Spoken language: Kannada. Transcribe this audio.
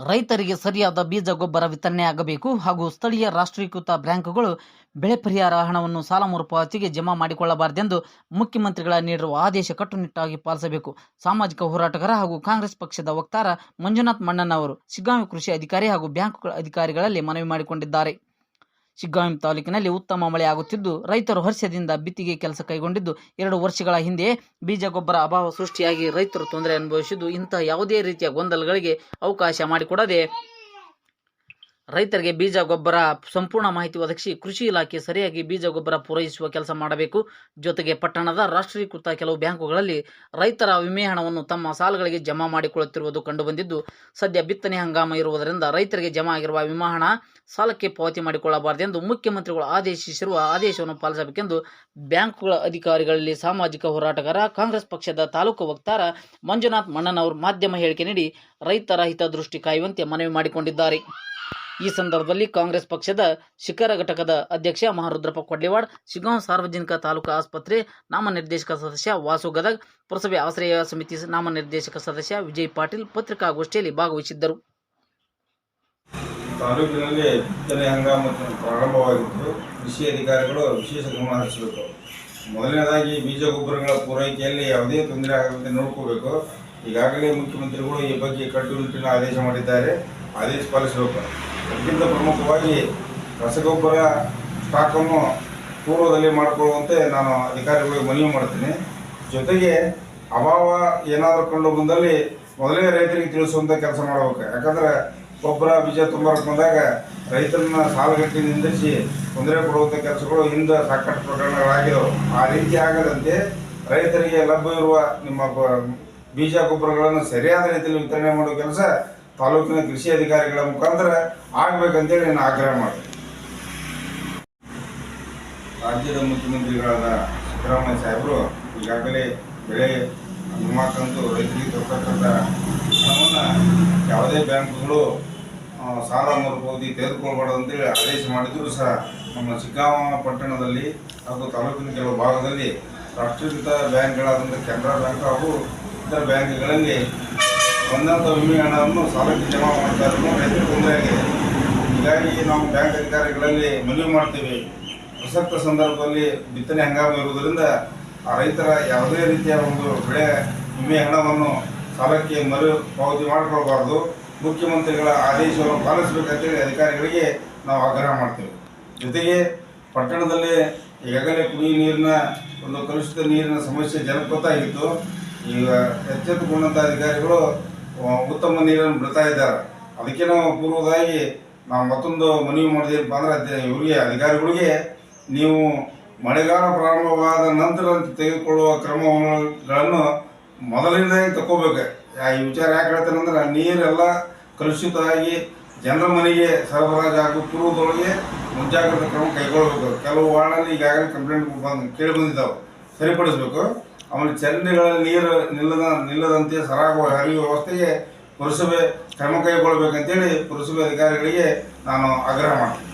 ರೈತರಿಗೆ ಸರಿಯಾದ ಬೀಜ ಗೊಬ್ಬರ ವಿತರಣೆ ಆಗಬೇಕು ಹಾಗೂ ಸ್ಥಳೀಯ ರಾಷ್ಟ್ರೀಕೃತ ಬ್ಯಾಂಕುಗಳು ಬೆಳೆ ಪರಿಹಾರ ಹಣವನ್ನು ಸಾಲ ಮರುಪಾವತಿಗೆ ಜಮಾ ಮಾಡಿಕೊಳ್ಳಬಾರದೆಂದು ಮುಖ್ಯಮಂತ್ರಿಗಳ ನೀಡಿರುವ ಆದೇಶ ಕಟ್ಟುನಿಟ್ಟಾಗಿ ಪಾಲಿಸಬೇಕು. ಸಾಮಾಜಿಕ ಹೋರಾಟಗಾರ ಹಾಗೂ ಕಾಂಗ್ರೆಸ್ ಪಕ್ಷದ ವಕ್ತಾರ ಮಂಜುನಾಥ್ ಮಣ್ಣನವರು ಶಿಗ್ಗಾಂವಿ ಕೃಷಿ ಅಧಿಕಾರಿ ಹಾಗೂ ಬ್ಯಾಂಕ್ಗಳ ಅಧಿಕಾರಿಗಳಲ್ಲಿ ಮನವಿ ಮಾಡಿಕೊಂಡಿದ್ದಾರೆ. ಶಿಗ್ಗಾಂವಿ ತಾಲೂಕಿನಲ್ಲಿ ಉತ್ತಮ ಮಳೆಯಾಗುತ್ತಿದ್ದು, ರೈತರು ಹರ್ಷದಿಂದ ಬಿತ್ತಿಗೆ ಕೆಲಸ ಕೈಗೊಂಡಿದ್ದು. ಎರಡು ವರ್ಷಗಳ ಹಿಂದೆ ಬೀಜ ಗೊಬ್ಬರ ಅಭಾವ ಸೃಷ್ಟಿಯಾಗಿ ರೈತರು ತೊಂದರೆ ಅನುಭವಿಸಿದ್ದು, ಇಂತಹ ಯಾವುದೇ ರೀತಿಯ ಗೊಂದಲಗಳಿಗೆ ಅವಕಾಶ ಮಾಡಿಕೊಡದೆ ರೈತರಿಗೆ ಬೀಜ, ಗೊಬ್ಬರ ಸಂಪೂರ್ಣ ಮಾಹಿತಿ ಒದಗಿಸಿ ಕೃಷಿ ಇಲಾಖೆ ಸರಿಯಾಗಿ ಬೀಜ, ಗೊಬ್ಬರ ಪೂರೈಸುವ ಕೆಲಸ ಮಾಡಬೇಕು. ಜೊತೆಗೆ ಪಟ್ಟಣದ ರಾಷ್ಟ್ರೀಕೃತ ಕೆಲವು ಬ್ಯಾಂಕುಗಳಲ್ಲಿ ರೈತರ ವಿಮೆ ಹಣವನ್ನು ತಮ್ಮ ಸಾಲಗಳಿಗೆ ಜಮಾ ಮಾಡಿಕೊಳ್ಳುತ್ತಿರುವುದು ಕಂಡುಬಂದಿದ್ದು, ಸದ್ಯ ಬಿತ್ತನೆ ಹಂಗಾಮ ಇರುವುದರಿಂದ ರೈತರಿಗೆ ಜಮಾ ಆಗಿರುವ ವಿಮಾ ಹಣ ಸಾಲಕ್ಕೆ ಪಾವತಿ ಮಾಡಿಕೊಳ್ಳಬಾರದೆಂದು ಮುಖ್ಯಮಂತ್ರಿಗಳು ಆದೇಶಿಸಿರುವ ಆದೇಶವನ್ನು ಪಾಲಿಸಬೇಕೆಂದು ಬ್ಯಾಂಕುಗಳ ಅಧಿಕಾರಿಗಳಲ್ಲಿ ಸಾಮಾಜಿಕ ಹೋರಾಟಗಾರ, ಕಾಂಗ್ರೆಸ್ ಪಕ್ಷದ ತಾಲೂಕು ವಕ್ತಾರ ಮಂಜುನಾಥ್ ಮಣ್ಣನವರು ಮಾಧ್ಯಮ ಹೇಳಿಕೆ ನೀಡಿ ರೈತರ ಹಿತದೃಷ್ಟಿ ಕಾಯುವಂತೆ ಮನವಿ ಮಾಡಿಕೊಂಡಿದ್ದಾರೆ. ಈ ಸಂದರ್ಭದಲ್ಲಿ ಕಾಂಗ್ರೆಸ್ ಪಕ್ಷದ ಶಿಖರ ಘಟಕದ ಅಧ್ಯಕ್ಷ ಮಹಾರುದ್ರಪ್ಪ ಕೊಡ್ಲಿವಾಡ್ ಶಿಗಾಂವ್ ಸಾರ್ವಜನಿಕ ತಾಲೂಕು ಆಸ್ಪತ್ರೆ ನಾಮನಿರ್ದೇಶಕ ಸದಸ್ಯ ವಾಸು ಗದಗ್, ಪುರಸಭೆ ಆಶ್ರಯ ಸಮಿತಿ ನಾಮನಿರ್ದೇಶಕ ಸದಸ್ಯ ವಿಜಯ್ ಪಾಟೀಲ್ ಪತ್ರಿಕಾಗೋಷ್ಠಿಯಲ್ಲಿ ಭಾಗವಹಿಸಿದ್ದರು. ತಾಲೂಕಿನಲ್ಲಿ ಬಿತ್ತನೆ ಹಂಗಾಮ ಪ್ರಾರಂಭವಾಗಿದ್ದು ಕೃಷಿ ಅಧಿಕಾರಿಗಳು ವಿಶೇಷ ಗಮನ ಹರಿಸಬೇಕು. ಮೊದಲನೇದಾಗಿ ಬೀಜ ಗೊಬ್ಬರಗಳ ಪೂರೈಕೆಯಲ್ಲಿ ಯಾವುದೇ ತೊಂದರೆ ಆಗದಂತೆ ನೋಡ್ಕೋಬೇಕು. ಈಗಾಗಲೇ ಮುಖ್ಯಮಂತ್ರಿಗಳು ಈ ಬಗ್ಗೆ ಕಟ್ಟುನಿಟ್ಟಿನ ಆದೇಶ ಮಾಡಿದ್ದಾರೆ. ಆದೇಶ ಪಾಲಿಸಬೇಕು. ಅದಕ್ಕಿಂತ ಪ್ರಮುಖವಾಗಿ ರಸಗೊಬ್ಬರ ಸ್ಟಾಕನ್ನು ಪೂರ್ವದಲ್ಲಿ ಮಾಡಿಕೊಳ್ಳುವಂತೆ ನಾನು ಅಧಿಕಾರಿಗಳಿಗೆ ಮನವಿ ಮಾಡ್ತೀನಿ. ಜೊತೆಗೆ ಅಭಾವ ಏನಾದರೂ ಕಂಡು ಬಂದಲ್ಲಿ ಮೊದಲೇ ರೈತರಿಗೆ ತಿಳಿಸುವಂಥ ಕೆಲಸ ಮಾಡಬೇಕು. ಯಾಕಂದ್ರೆ ಗೊಬ್ಬರ, ಬೀಜ ತುಂಬಕ್ಕೆ ಬಂದಾಗ ರೈತರನ್ನ ಸಾಲಗಟ್ಟಿ ನಿಂದಿಸಿ ತೊಂದರೆ ಕೊಡುವಂಥ ಕೆಲಸಗಳು ಹಿಂದೆ ಸಾಕಷ್ಟು ಪ್ರಕರಣಗಳಾಗಿದ್ದವು ಆ ರೀತಿ ಆಗದಂತೆ ರೈತರಿಗೆ ಲಭ್ಯವಿರುವ ನಿಮ್ಮ ಬೀಜ, ಗೊಬ್ಬರಗಳನ್ನು ಸರಿಯಾದ ರೀತಿಯಲ್ಲಿ ವಿತರಣೆ ಮಾಡುವ ಕೆಲಸ ತಾಲೂಕಿನ ಕೃಷಿ ಅಧಿಕಾರಿಗಳ ಮುಖಾಂತರ ಆಗ್ಬೇಕಂತೇಳಿ ನಾನು ಆಗ್ರಹ ಮಾಡಿದೆ ರಾಜ್ಯದ ಮುಖ್ಯಮಂತ್ರಿಗಳಾದ ಸಿದ್ದರಾಮಯ್ಯ ಸಾಹೇಬರು ಈಗಾಗಲೇ ಬೆಳೆ ವಿಮಾ ಕಂತು ರೈತರಿಗೆ ಕೊಡ್ತಕ್ಕಂಥ ಹಣವನ್ನು ಯಾವುದೇ ಬ್ಯಾಂಕ್ಗಳು ಸಾಲ ಮರುಪಾವತಿ ತೆಗೆದುಕೊಳ್ಬಾರ್ದು ಅಂತೇಳಿ ಆದೇಶ ಮಾಡಿದರೂ ಸಹ ನಮ್ಮ ಚಿಕ್ಕಾಮ ಪಟ್ಟಣದಲ್ಲಿ ಹಾಗೂ ತಾಲೂಕಿನ ಕೆಲವು ಭಾಗದಲ್ಲಿ ರಾಷ್ಟ್ರೀಕೃತ ಬ್ಯಾಂಕ್ಗಳಾದಂಥ ಕೆನರಾ ಬ್ಯಾಂಕ್ ಹಾಗೂ ಇತರ ಬ್ಯಾಂಕ್ಗಳಲ್ಲಿ ಬಂದಂಥ ವಿಮೆ ಹಣವನ್ನು ಸಾಲಕ್ಕೆ ಜಮಾ ಮಾಡ್ತಾ ಇರೋದು ರೈತರಿಗೆ ತೊಂದರೆ ಆಗಿದೆ. ಹೀಗಾಗಿ ನಾವು ಬ್ಯಾಂಕ್ ಅಧಿಕಾರಿಗಳಲ್ಲಿ ಮನವಿ ಮಾಡ್ತೀವಿ. ಪ್ರಸಕ್ತ ಸಂದರ್ಭದಲ್ಲಿ ಬಿತ್ತನೆ ಹಂಗಾಮ ಇರುವುದರಿಂದ ಆ ರೈತರ ಯಾವುದೇ ರೀತಿಯ ಒಂದು ಬೆಳೆ, ವಿಮೆ ಹಣವನ್ನು ಸಾಲಕ್ಕೆ ಮರು ಪಾವತಿ ಮಾಡಿಕೊಳ್ಬಾರ್ದು ಮುಖ್ಯಮಂತ್ರಿಗಳ ಆದೇಶವನ್ನು ಪಾಲಿಸಬೇಕಂತೇಳಿ ಅಧಿಕಾರಿಗಳಿಗೆ ನಾವು ಆಗ್ರಹ ಮಾಡ್ತೇವೆ. ಜೊತೆಗೆ ಪಟ್ಟಣದಲ್ಲಿ ಈಗಾಗಲೇ ಕುಡಿಯುವ ನೀರಿನ ಒಂದು ಕಲುಷಿತ ನೀರಿನ ಸಮಸ್ಯೆ ಜನಪ್ರತ ಆಗಿತ್ತು ಈಗ ಎಚ್ಚೆತ್ತುಕೊಂಡಂಥ ಅಧಿಕಾರಿಗಳು ಉತ್ತಮ ನೀರನ್ನು ಬಿಡ್ತಾ ಇದ್ದಾರೆ. ಅದಕ್ಕೆ ನಾವು ಪೂರ್ವದಾಗಿ ನಾವು ಮತ್ತೊಂದು ಮನವಿ ಮಾಡಿದೇನಪ್ಪ ಅಂದ್ರೆ ಅದೇ ಇವರಿಗೆ, ಅಧಿಕಾರಿಗಳಿಗೆ ನೀವು ಮಳೆಗಾಲ ಪ್ರಾರಂಭವಾದ ನಂತರ ತೆಗೆದುಕೊಳ್ಳುವ ಕ್ರಮಗಳನ್ನು ಮೊದಲಿಂದ ತಗೋಬೇಕು ಈ ವಿಚಾರ ಯಾಕೆ ಹೇಳ್ತಾನಂದ್ರೆ ನೀರೆಲ್ಲ ಕಲುಷಿತ ಆಗಿ ಜನರ ಮನೆಗೆ ಸರಬರಾಜು ಆಗೋ ಪೂರ್ವದೊಳಗೆ ಮುಂಜಾಗ್ರತಾ ಕ್ರಮ ಕೈಗೊಳ್ಳಬೇಕು. ಕೆಲವು ವಾರ್ಡಲ್ಲಿ ಈಗಾಗಲೇ ಕಂಪ್ಲೇಂಟ್ ಬಂದು ಕೇಳಿ ಬಂದಿದ್ದಾವೆ. ಸರಿಪಡಿಸಬೇಕು. ಆಮೇಲೆ ಚರಂಡಿಗಳಲ್ಲಿ ನೀರು ನಿಲ್ಲದ ನಿಲ್ಲದಂತೆ ಸರಾಗುವ ಹರಿಯುವ ವ್ಯವಸ್ಥೆಗೆ ಪುರಸಭೆ ಕ್ರಮ ಕೈಗೊಳ್ಳಬೇಕಂತೇಳಿ ಪುರಸಭೆ ಅಧಿಕಾರಿಗಳಿಗೆ ನಾನು ಆಗ್ರಹ ಮಾಡ್ತೀನಿ.